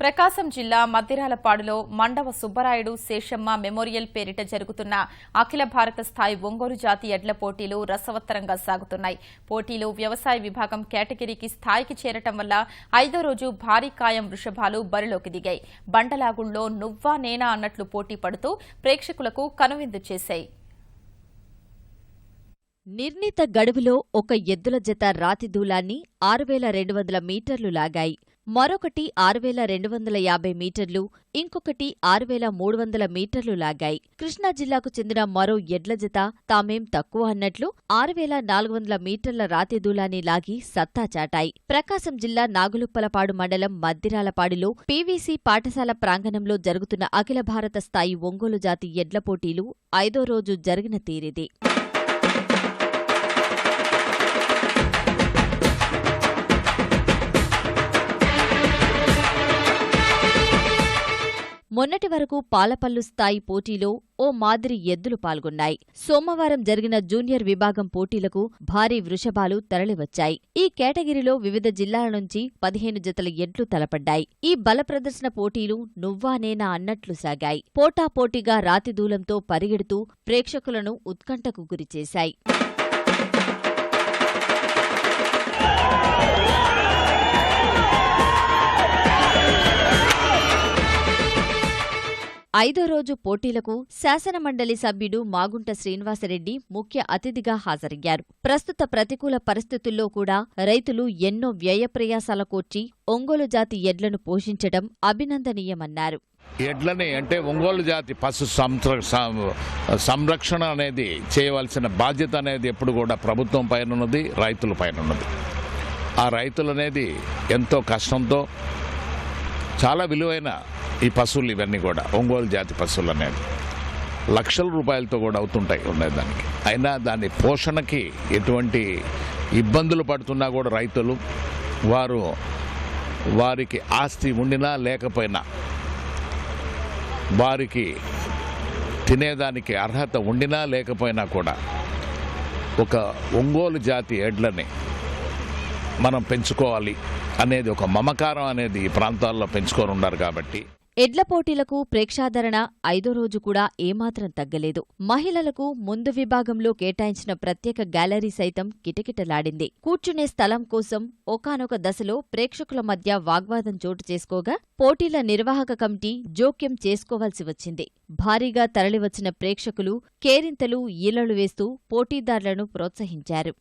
ప్రకాశం జిల్లా మద్దిరాలపాడులో మండవ సుబ్బరాయుడు శేషమ్మ మెమోరియల్ పేరిట జరుగుతున్న అఖిల భారత స్థాయి ఒంగోలు జాతి ఎడ్ల పోటీలు రసవత్తరంగా సాగుతున్నాయి. పోటీలు వ్యవసాయ విభాగం కేటగిరీకి స్థాయికి చేరటం వల్ల ఐదో రోజు భారీ కాయం వృషభాలు బరిలోకి దిగాయి. బండలాగుల్లో నువ్వా నేనా అన్నట్లు పోటీ పడుతూ ప్రేక్షకులకు కనువిందు చేశాయి. నిర్ణీత గడువులో ఒక ఎద్దుల జత రాతి దూలాన్ని ఆరు వేల రెండు వందల మీటర్లు లాగాయి. మరొకటి ఆరు వేల రెండు వందల యాభై మీటర్లు ఇంకొకటి ఆరు వేల మూడు వందల మీటర్లు లాగాయి. కృష్ణా జిల్లాకు చెందిన మరో ఎడ్ల జత తామేం తక్కువ అన్నట్లు ఆరు వేల నాలుగు వందల మీటర్ల రాతి దూలాన్ని లాగి సత్తా చాటాయి. ప్రకాశం జిల్లా నాగులుప్పలపాడు మండలం మద్దిరాలపాడులో పీవీసీ పాఠశాల ప్రాంగణంలో జరుగుతున్న అఖిల భారత స్థాయి ఒంగోలు జాతి ఎడ్ల పోటీలు ఐదో రోజు జరిగిన తీరిది. మొన్నటి వరకు పాలపల్లు స్థాయి పోటీలో ఓ మాదిరి ఎద్దులు పాల్గొన్నాయి. సోమవారం జరిగిన జూనియర్ విభాగం పోటీలకు భారీ వృషభాలు తరలివచ్చాయి. ఈ కేటగిరీలో వివిధ జిల్లాల నుంచి పదిహేను జతల ఎడ్లు తలపడ్డాయి. ఈ బల ప్రదర్శన పోటీలు నువ్వా నేనా అన్నట్లు సాగాయి. పోటాపోటీగా రాతిదూలంతో పరిగెడుతూ ప్రేక్షకులను ఉత్కంఠకు గురిచేశాయి. ఐదో రోజు పోటీలకు శాసనమండలి సభ్యుడు మాగుంట శ్రీనివాసరెడ్డి ముఖ్య అతిథిగా హాజరయ్యారు. ప్రస్తుత ప్రతికూల పరిస్థితుల్లో కూడా రైతులు ఎన్నో వ్యయప్రయాసాల కోర్చి ఒంగోలు జాతి ఎడ్లను పోషించడం అభినందనీయమన్నారు. ఎడ్లని అంటే ఒంగోలు జాతి పశు సం- సంరక్షణ అనేది చేయవలసిన బాధ్యత అనేది ఎప్పుడు కూడా ప్రభుత్వం పైన ఉన్నది రైతుల పైన ఉన్నది. ఆ రైతులనేది ఎంతో కష్టంతో చాలా విలువైన ఈ పశువులు ఇవన్నీ కూడా ఒంగోలు జాతి పశువులు అనేది లక్షల రూపాయలతో కూడా అవుతుంటాయి ఉండేదానికి. అయినా దాని పోషణకి ఎటువంటి ఇబ్బందులు పడుతున్నా కూడా రైతులు వారు వారికి ఆస్తి ఉండినా లేకపోయినా వారికి తినేదానికి అర్హత ఉండినా లేకపోయినా కూడా ఒక ఒంగోలు జాతి ఎడ్లని మనం పెంచుకోవాలి అనేది ఒక మమకారం అనేది ఈ ప్రాంతాల్లో పెంచుకొని ఉన్నారు కాబట్టి ఎడ్ల పోటీలకు ప్రేక్షాదరణ ఐదో రోజు కూడా ఏమాత్రం తగ్గలేదు. మహిళలకు ముందు విభాగంలో కేటాయించిన ప్రత్యేక గ్యాలరీ సైతం కిటకిటలాడింది. కూర్చునే స్థలం కోసం ఒకానొక దశలో ప్రేక్షకుల మధ్య వాగ్వాదం చోటు చేసుకోగా పోటీల నిర్వాహక కమిటీ జోక్యం చేసుకోవాల్సి వచ్చింది. భారీగా తరలివచ్చిన ప్రేక్షకులు కేరింతలు ఈలలు వేస్తూ పోటీదారులను ప్రోత్సహించారు.